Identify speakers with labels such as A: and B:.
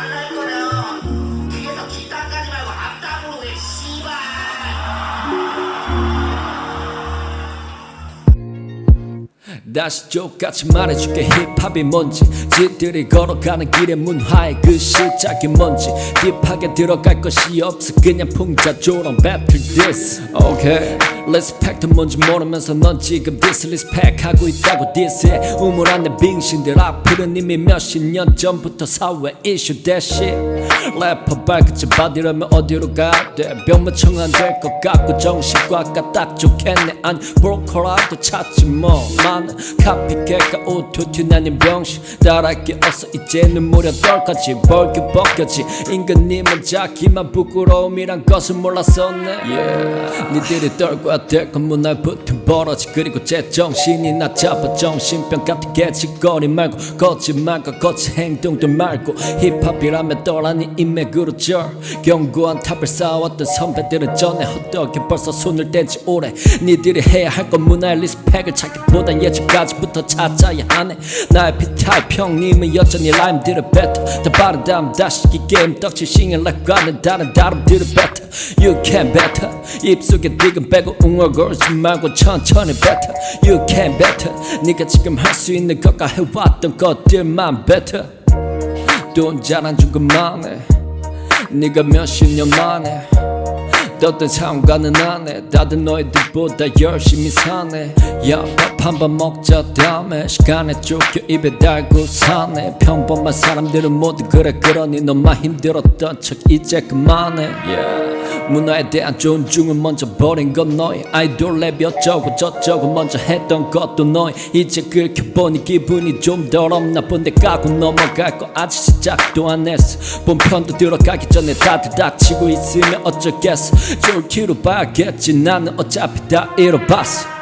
A: 말할 거면 뒤에서 뒷땅 까지 말고 앞땅으로 해 씨발. 다시 똑같이 말해줄게 힙합이 뭔지. 지들이 걸어가는 길의 문화의 그 시작이 뭔지. 딥하게 들어갈 것이 없어 그냥 풍자 조롱 battle this okay. Respect 뭔지 모르면서 넌 지금 disrespect 하고 있다고 diss해. 우물한 내 빙신들 악플은 이미 몇십 년 전부터 사회 이슈 대시 래퍼 발끝을 받으려면 어디로 가야 돼? 병무청 안될 것 같고 정신과가 딱 좋겠네. 아니 브로커라도 찾지 뭐. 많은 카피캣과 오토튠 아닌 병신. 따라할 게 없어. 이제는 무려 떨까지. 벌교 벗겨지. 임금님은 자기만 부끄러움이란 것을 몰랐었네. Yeah. 니들이 떨고야 될건 문화에 붙은 버러지. 그리고 제 정신이 나 잡아 정신병 같은 개짓거리 말고 거짓말과 거친 행동들 말고 힙합이라면 떠라니 인맥으로 절 견고한 탑을 쌓아왔던 선배들은 전에 헛되게 벌써 손을 댄지 오래. 니들이 해야 할 건 문화의 리스펙을 찾기보단 예전까지부터 찾아야 하네. 나의 피타입 형님은 여전히 라임들을 뱉어 다 바르다면 다시 이 게임 떡치 싱을 랩과는 다른 다름들을 뱉어 You can better. 입속에 디금 빼고 웅얼거리지 말고 천천히 뱉어 You can better. 네가 지금 할 수 있는 것과 해왔던 것들만 뱉어 돈잘안준 것만해 네가 몇십 년 만에? 떴던 상관은 안해 다들 너희들보다 열심히 사네. 야밥 한 번 먹자 다음에. 시간에 쫓겨 입에 달고 사네. 평범한 사람들은 모두 그래 그러니 너만 힘들었던 척 이제 그만해. Yeah. 문화에 대한 존중은 먼저 버린 건 너희. 아이돌 랩이 어쩌고 저쩌고 먼저 했던 것도 너희. 이제 긁혀보니 기분이 좀덜 나쁜데 까고 넘어갈 거 아직 시작도 안 했어. 본편도 들어가기 전에 다들 닥치고 있으면 어쩌겠어. 쫄기로 봐야겠지. 나는 어차피 다 잃어봤어